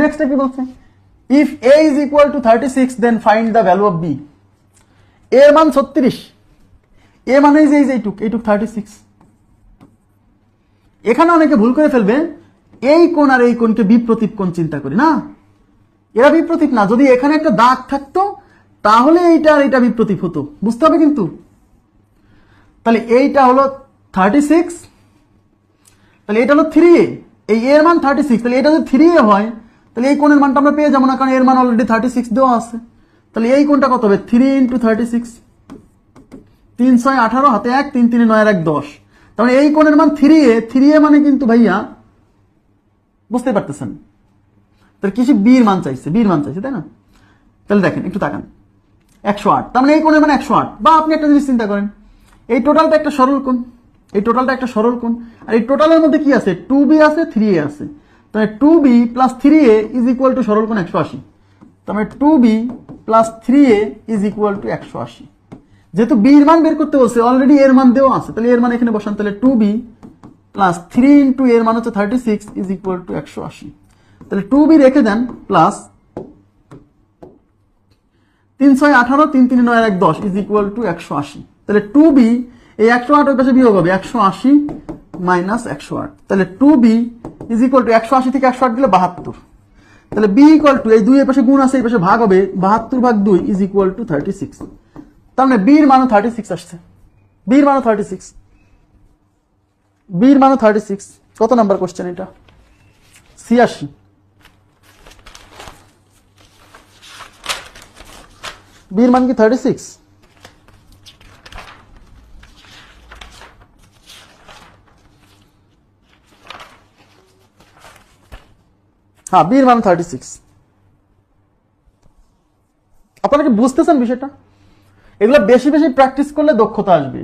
Next কি বলছে if A is equal to thirty six then find the value of B এর মান ছত্রিশ এ মানে যে এই যে এইটুক এইটুক থার্টি সিক্স এখানে অনেকে ভুল করে ফেলবে, এই কোণ আর এই কোণকে বিপ্রতীপ কোণ চিন্তা করি, না? এরা বিপ্রতীপ না, যদি এখানে একটা দাগ থাকতো, তাহলে এইটা আর এটা বিপ্রতীপ হতো, বুঝতে হবে কিন্তু? তাহলে এইটা হলো থার্টি সিক্স তাহলে এটা হলো থ্রি এ এই এর মান থার্টি সিক্স তাহলে এটা যদি থ্রি এ হয় তাহলে এই কোণের মানটা আমরা পেয়ে যাব না, কারণ এর মান অলরেডি থার্টি সিক্স দেওয়া আছে। তাহলে এই কোণটা কত হবে? থ্রি ইন্টু থার্টি সিক্স তিন ছয় আঠারো, হাতে এক, তিন তিনে নয় এক দশ। তার মানে এই কোণের মান থ্রি এ থ্রি এ মানে কিন্তু ভাইয়া বুঝতে পারতেছেন? তাহলে কিছু বীর মান চাইছে বীর মান চাইছে, তাই না? তাহলে দেখেন, একটু তাকান। একশো আট, তার মানে এই কোণের মানে একশো আট। বা আপনি একটা জিনিস চিন্তা করেন, এই টোটালটা একটা সরল কোণ, এই টোটালটা একটা সরল কোণ, আর এই টোটালের মধ্যে কি আছে? টু বি আছে থ্রি এ আছে। তাহলে two B plus three A is equal to সরল কোণ একশো আশি। মানে two B plus three A is equal to একশো আশি। যেহেতু বির মান বের করতে বলছে অলরেডি এর মান দেওয়া আছে, তাহলে এর মান এখানে বসান, তাহলে two B plus three into এর মান হচ্ছে thirty six is equal to একশো আশি। তাহলে টু বি রেখে দেন প্লাস তিন ছয় আঠারো, তিন তিন নয় এক দশ ইজ ইকুয়াল টু একশো আশি। তাহলে টু বি এই একশো আট ওর কাছে বিয়োগ হবে, একশো আশি মাইনাস একশো আট। তাহলে two B is equal to একশো আশি থেকে একশো আট দিলে বাহাত্তর। তাহলে বি ইকুয়াল টু এই দুই এর পাশে গুণ আছে, এই পাশে ভাগ হবে, বাহাত্তর ভাগ দুই is equal to thirty six তার মানে বির মানও থার্টি সিক্স আসছে বির মানও থার্টি সিক্স বির মানও থার্টি সিক্স কত নাম্বার কোশ্চেন এটা? ছিয়াশি। বির মান কি থার্টি সিক্স হ্যাঁ বির মান থার্টি সিক্স আপনারা কি বুঝতেছেন বিষয়টা? এগুলো বেশি বেশি প্র্যাকটিস করলে দক্ষতা আসবে।